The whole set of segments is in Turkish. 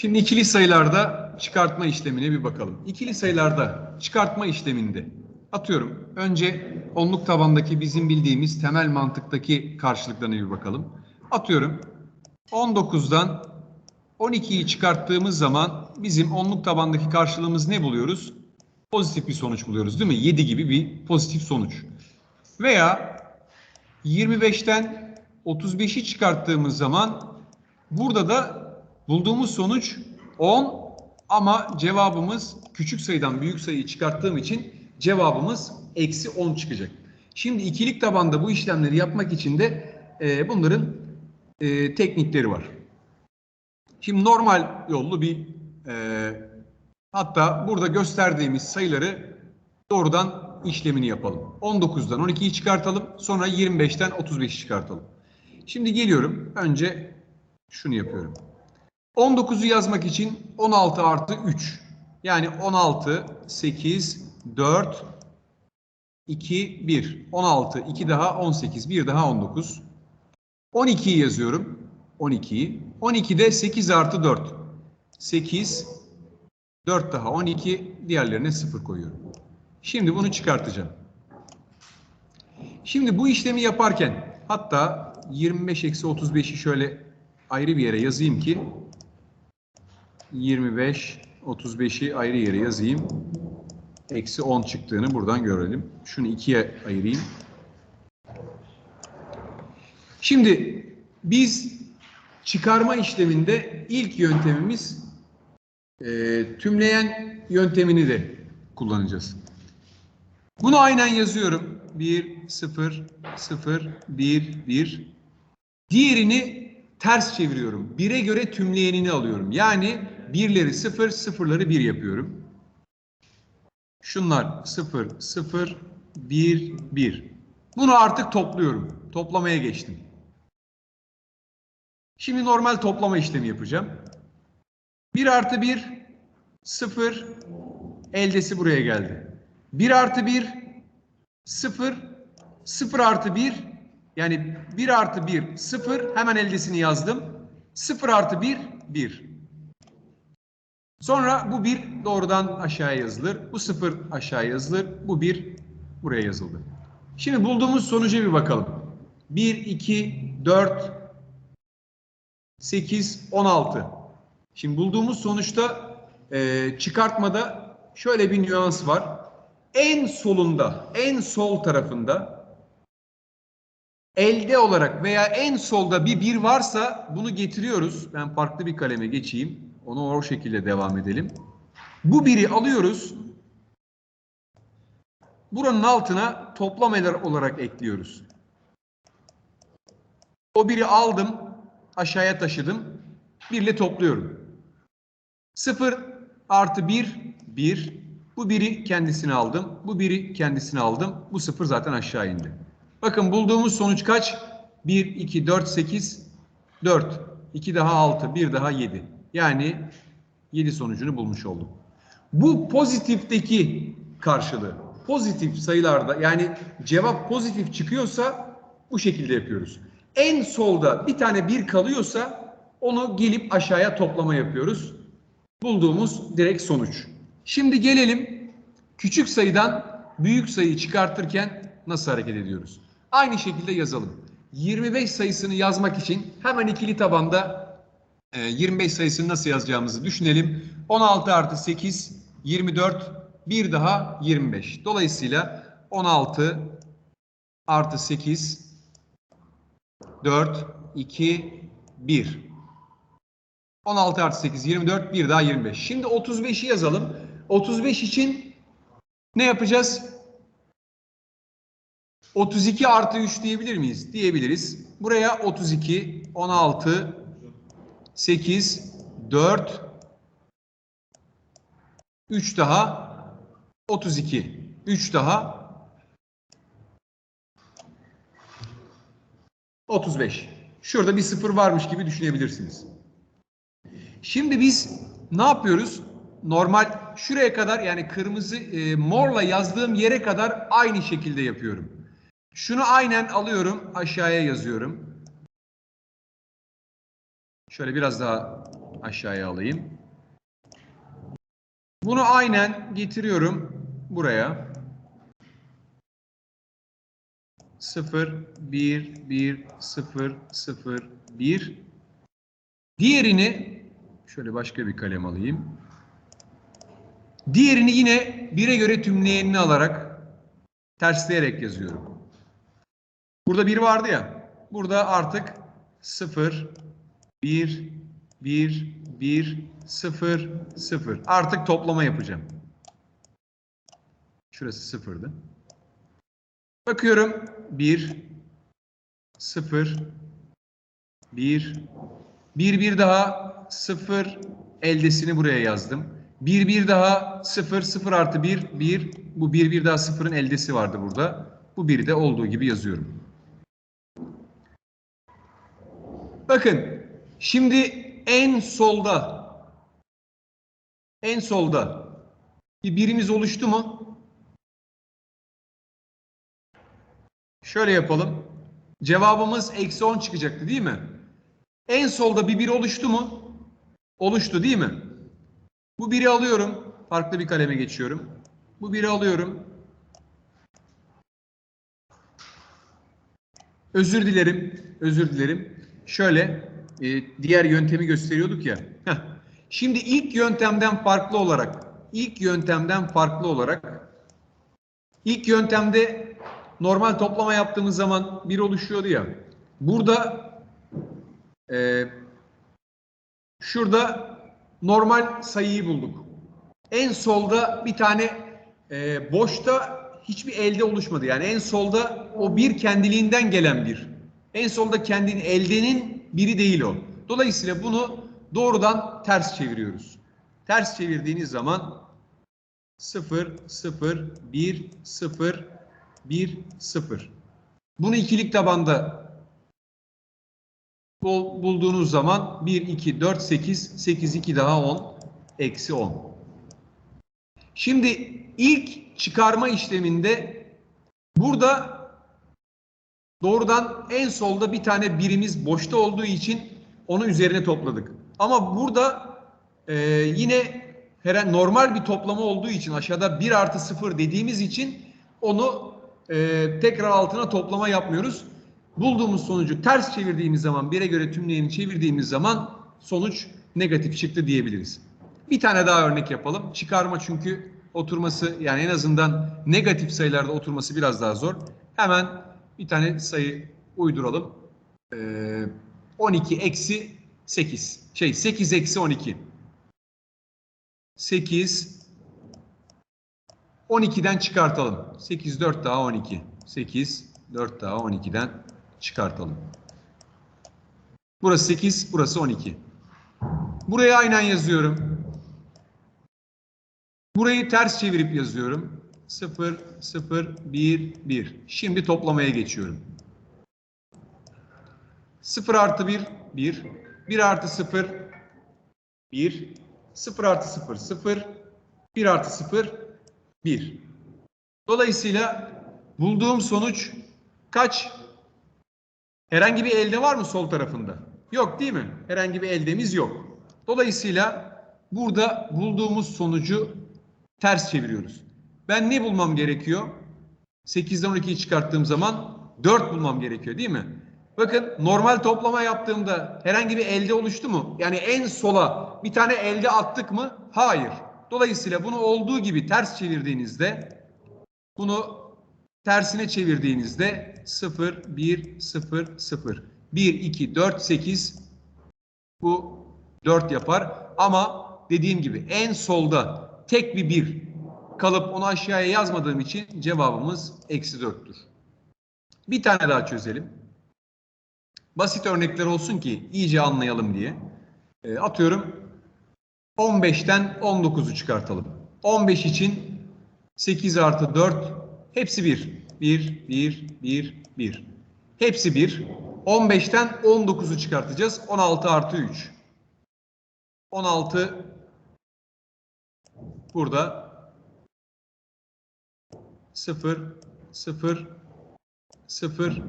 Şimdi ikili sayılarda çıkartma işlemine bir bakalım. İkili sayılarda çıkartma işleminde atıyorum önce onluk tabandaki bizim bildiğimiz temel mantıktaki karşılıklarına bir bakalım. Atıyorum 19'dan 12'yi çıkarttığımız zaman bizim onluk tabandaki karşılığımız ne buluyoruz? Pozitif bir sonuç buluyoruz değil mi? 7 gibi bir pozitif sonuç. Veya 25'ten 35'i çıkarttığımız zaman burada da bulduğumuz sonuç 10 ama cevabımız küçük sayıdan büyük sayıyı çıkarttığım için cevabımız eksi 10 çıkacak. Şimdi ikilik tabanda bu işlemleri yapmak için de e, bunların e, teknikleri var. Şimdi normal yollu bir e, hatta burada gösterdiğimiz sayıları doğrudan işlemini yapalım. 19'dan 12'yi çıkartalım. Sonra 25'ten 35'i çıkartalım. Şimdi geliyorum. Önce şunu yapıyorum. 19'u yazmak için 16 artı 3. Yani 16, 8, 4, 2, 1. 16, 2 daha 18, 1 daha 19. 12'yi yazıyorum. 12'yi. 12'de 8 artı 4. 8, 4 daha 12, diğerlerine 0 koyuyorum. Şimdi bunu çıkartacağım. Şimdi bu işlemi yaparken hatta 25 eksi 35'i şöyle ayrı bir yere yazayım ki 25 35'i ayrı yere yazayım. Eksi 10 çıktığını buradan görelim. Şunu ikiye ayırayım. Şimdi biz çıkarma işleminde ilk yöntemimiz e, tümleyen yöntemini de kullanacağız. Bunu aynen yazıyorum. 1, 0, 0, 1, 1. Diğerini ters çeviriyorum. 1'e göre tümleyenini alıyorum. Yani birleri 0, sıfırları 1 yapıyorum. Şunlar 0, 0, 1, 1. Bunu artık topluyorum. Toplamaya geçtim. Şimdi normal toplama işlemi yapacağım. 1 artı 1, 0, eldesi buraya geldi. 1 artı 1, 0, 0 artı 1, yani 1 artı 1, 0, hemen eldesini yazdım. 0 artı 1, 1. Sonra bu 1 doğrudan aşağıya yazılır. Bu 0 aşağıya yazılır. Bu 1 buraya yazıldı. Şimdi bulduğumuz sonuca bir bakalım. 1, 2, 4, 8, 16. Şimdi bulduğumuz sonuçta e, çıkartmada şöyle bir nüans var. En solunda, en sol tarafında elde olarak veya en solda bir bir varsa bunu getiriyoruz. Ben farklı bir kaleme geçeyim. Onu o şekilde devam edelim. Bu biri alıyoruz. Buranın altına toplameler olarak ekliyoruz. O biri aldım, aşağıya taşıdım. Birle topluyorum. 0 artı 1, 1. Bu biri kendisini aldım. Bu biri kendisini aldım. Bu 0 zaten aşağı indi. Bakın bulduğumuz sonuç kaç? 1, 2, 4, 8, 4. 2 daha 6, 1 daha 7. Yani 7 sonucunu bulmuş olduk. Bu pozitifteki karşılığı. Pozitif sayılarda yani cevap pozitif çıkıyorsa bu şekilde yapıyoruz. En solda bir tane 1 kalıyorsa onu gelip aşağıya toplama yapıyoruz. Bulduğumuz direkt sonuç. Şimdi gelelim küçük sayıdan büyük sayıyı çıkartırken nasıl hareket ediyoruz? Aynı şekilde yazalım. 25 sayısını yazmak için hemen ikili tabanda 25 sayısını nasıl yazacağımızı düşünelim. 16 artı 8, 24, bir daha 25. Dolayısıyla 16 artı 8, 4, 2, 1. 16 artı 8, 24, bir daha 25. Şimdi 35'i yazalım. 35 için ne yapacağız? 32 artı 3 diyebilir miyiz? Diyebiliriz. Buraya 32, 16, 8, 4, 3 daha 32. 3 daha 35. Şurada bir sıfır varmış gibi düşünebilirsiniz. Şimdi biz ne yapıyoruz? Normal şuraya kadar yani kırmızı e, morla yazdığım yere kadar aynı şekilde yapıyorum. Şunu aynen alıyorum, aşağıya yazıyorum. Şöyle biraz daha aşağıya alayım. Bunu aynen getiriyorum buraya. 0, 1, 1, 0, 0, 1. Diğerini şöyle başka bir kalem alayım. Diğerini yine 1'e göre tümleyenini alarak tersleyerek yazıyorum. Burada 1 vardı ya. Burada artık 0, 1, 1, 1, 0, 0. Artık toplama yapacağım. Şurası 0'dı. Bakıyorum 1, 0, 1, 1 bir daha 0 eldesini buraya yazdım. 1 bir daha 0 0 artı 1 1 bu 1 bir daha 0'ın eldesi vardı burada. Bu 1'i de olduğu gibi yazıyorum. Bakın şimdi en solda en solda bir birimiz oluştu mu? Şöyle yapalım. Cevabımız eksi 10 çıkacaktı değil mi? En solda bir bir oluştu mu? Oluştu değil mi? Bu biri alıyorum. Farklı bir kaleme geçiyorum. Bu biri alıyorum. Özür dilerim. Özür dilerim. Şöyle e, diğer yöntemi gösteriyorduk ya. Heh. Şimdi ilk yöntemden farklı olarak ilk yöntemden farklı olarak ilk yöntemde normal toplama yaptığımız zaman bir oluşuyordu ya. Burada e, şurada normal sayıyı bulduk. En solda bir tane e, boşta hiçbir elde oluşmadı. Yani en solda o bir kendiliğinden gelen bir. En solda kendini eldenin biri değil o. Dolayısıyla bunu doğrudan ters çeviriyoruz. Ters çevirdiğiniz zaman 0, 0, 1, 0, 1, 0. Bunu ikilik tabanda bul- bulduğunuz zaman 1, 2, 4, 8, 8, 2 daha 10, eksi 10. Şimdi ilk çıkarma işleminde burada doğrudan en solda bir tane birimiz boşta olduğu için onu üzerine topladık. Ama burada e, yine her normal bir toplama olduğu için aşağıda 1 artı 0 dediğimiz için onu e, tekrar altına toplama yapmıyoruz. Bulduğumuz sonucu ters çevirdiğimiz zaman, 1'e göre tümleyeni çevirdiğimiz zaman sonuç negatif çıktı diyebiliriz. Bir tane daha örnek yapalım. Çıkarma çünkü oturması yani en azından negatif sayılarda oturması biraz daha zor. Hemen bir tane sayı uyduralım. Ee, 12 eksi 8. Şey 8 eksi 12. 8 12'den çıkartalım. 8 4 daha 12. 8 4 daha 12'den çıkartalım. Burası 8, burası 12. Buraya aynen yazıyorum. Burayı ters çevirip yazıyorum. 0, 0, 1, 1. Şimdi toplamaya geçiyorum. 0 artı 1, 1. 1 artı 0, 1. 0 artı 0, 0. 1 artı 0, 1. Dolayısıyla bulduğum sonuç kaç? Herhangi bir elde var mı sol tarafında? Yok değil mi? Herhangi bir eldemiz yok. Dolayısıyla burada bulduğumuz sonucu ters çeviriyoruz. Ben ne bulmam gerekiyor? 8'den 12'yi çıkarttığım zaman 4 bulmam gerekiyor değil mi? Bakın normal toplama yaptığımda herhangi bir elde oluştu mu? Yani en sola bir tane elde attık mı? Hayır. Dolayısıyla bunu olduğu gibi ters çevirdiğinizde bunu tersine çevirdiğinizde 0, 1, 0, 0. 1, 2, 4, 8 bu 4 yapar. Ama dediğim gibi en solda tek bir 1 kalıp onu aşağıya yazmadığım için cevabımız eksi 4'tür. Bir tane daha çözelim. Basit örnekler olsun ki iyice anlayalım diye. E, atıyorum 15'ten 19'u çıkartalım. 15 için 8 artı 4 hepsi 1. 1, 1, 1, 1. Hepsi 1. 15'ten 19'u çıkartacağız. 16 artı 3. 16 burada 0, 0, 0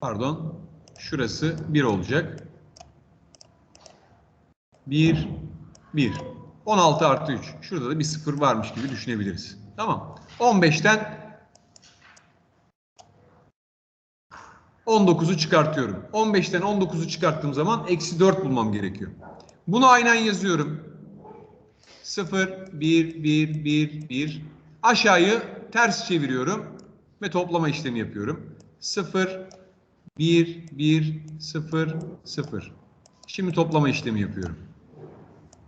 pardon şurası 1 olacak. 1, 1. 16 artı 3. Şurada da bir sıfır varmış gibi düşünebiliriz. Tamam. 15'ten 19'u çıkartıyorum. 15'ten 19'u çıkarttığım zaman eksi 4 bulmam gerekiyor. Bunu aynen yazıyorum. 0, 1, 1, 1, 1. Aşağıyı ters çeviriyorum ve toplama işlemi yapıyorum. 0, 1, 1, 0, 0. Şimdi toplama işlemi yapıyorum.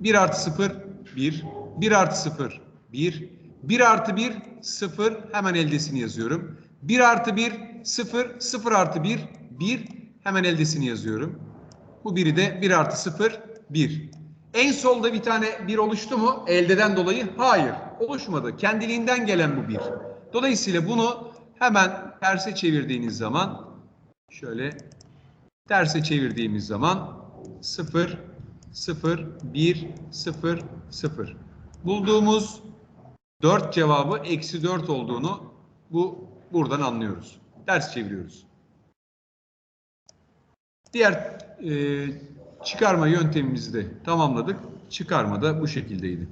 1 artı 0, 1. 1 artı 0, 1. 1 artı 1, 0. Hemen eldesini yazıyorum. 1 artı 1, 0. 0 artı 1, 1. Hemen eldesini yazıyorum. Bu biri de 1 artı 0, 1. En solda bir tane 1 oluştu mu eldeden dolayı? Hayır. Oluşmadı. Kendiliğinden gelen bu 1. Dolayısıyla bunu hemen terse çevirdiğiniz zaman şöyle terse çevirdiğimiz zaman 0, 0, 1, 0, 0. Bulduğumuz 4 cevabı eksi 4 olduğunu bu buradan anlıyoruz. Ters çeviriyoruz. Diğer e, çıkarma yöntemimizi de tamamladık. Çıkarma da bu şekildeydi.